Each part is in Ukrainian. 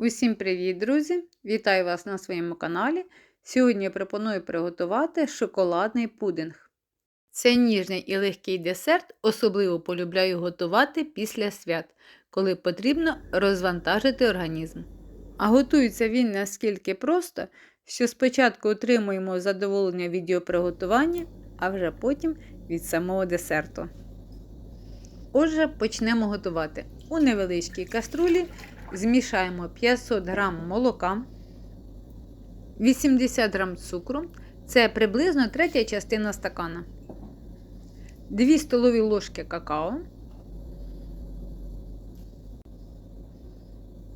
Усім привіт, друзі! Вітаю вас на своєму каналі. Сьогодні я пропоную приготувати шоколадний пудинг. Це ніжний і легкий десерт, особливо полюбляю готувати після свят, коли потрібно розвантажити організм. А готується він наскільки просто, що спочатку отримуємо задоволення від його приготування, а вже потім від самого десерту. Отже, почнемо готувати. У невеличкій каструлі змішаємо 500 г молока, 80 г цукру, це приблизно третя частина стакана, 2 столові ложки какао,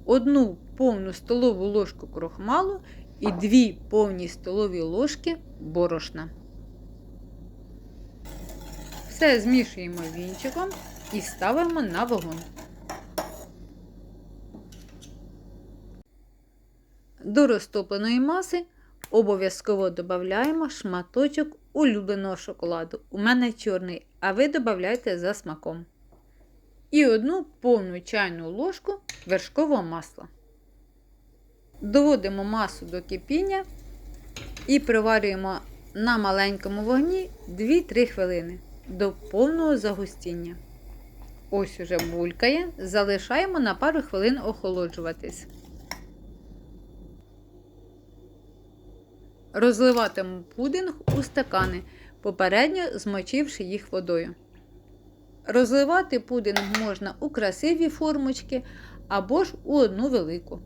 1 повну столову ложку крохмалу і 2 повні столові ложки борошна. Все змішуємо вінчиком і ставимо на вогонь. До розтопленої маси обов'язково додаємо шматочок улюбленого шоколаду. У мене чорний, а ви додайте за смаком. І одну повну чайну ложку вершкового масла. Доводимо масу до кипіння і приварюємо на маленькому вогні 2-3 хвилини до повного загустіння. Ось уже булькає, залишаємо на пару хвилин охолоджуватись. Розливатиму пудинг у стакани, попередньо змочивши їх водою. Розливати пудинг можна у красиві формочки або ж у одну велику.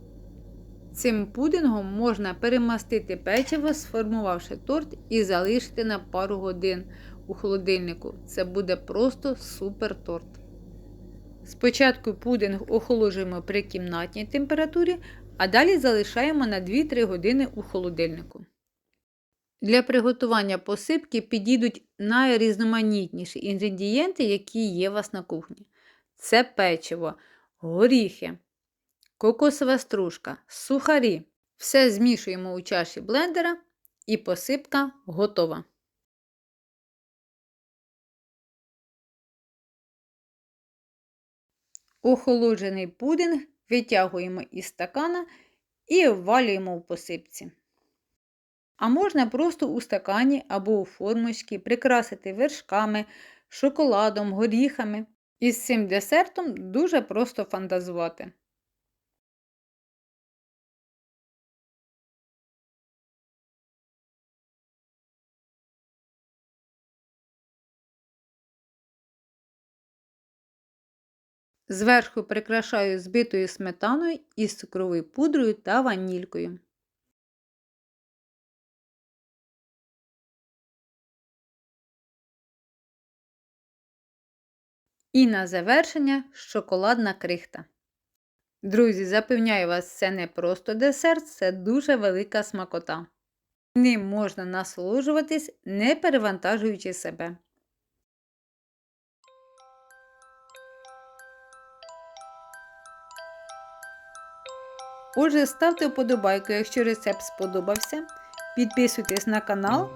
Цим пудингом можна перемастити печиво, сформувавши торт і залишити на пару годин у холодильнику. Це буде просто супер торт. Спочатку пудинг охолоджуємо при кімнатній температурі, а далі залишаємо на 2-3 години у холодильнику. Для приготування посипки підійдуть найрізноманітніші інгредієнти, які є у вас на кухні. Це печиво, горіхи, кокосова стружка, сухарі. Все змішуємо у чаші блендера і посипка готова. Охолоджений пудинг витягуємо із стакана і обвалюємо в посипці. А можна просто у стакані або у формочці прикрасити вершками, шоколадом, горіхами. І з цим десертом дуже просто фантазувати. Зверху прикрашаю збитою сметаною із цукровою пудрою та ванількою. І на завершення шоколадна крихта. Друзі, запевняю вас, це не просто десерт, це дуже велика смакота. Ним можна насолоджуватись, не перевантажуючи себе. Отже, ставте вподобайку, якщо рецепт сподобався. Підписуйтесь на канал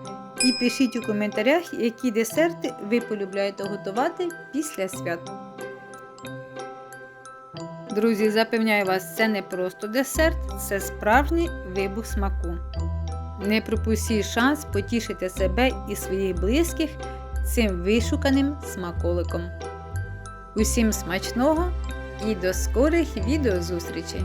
і пишіть у коментарях, які десерти ви полюбляєте готувати після свят. Друзі, запевняю вас, це не просто десерт, це справжній вибух смаку. Не пропустіть шанс потішити себе і своїх близьких цим вишуканим смаколиком. Усім смачного і до скорих відеозустрічей!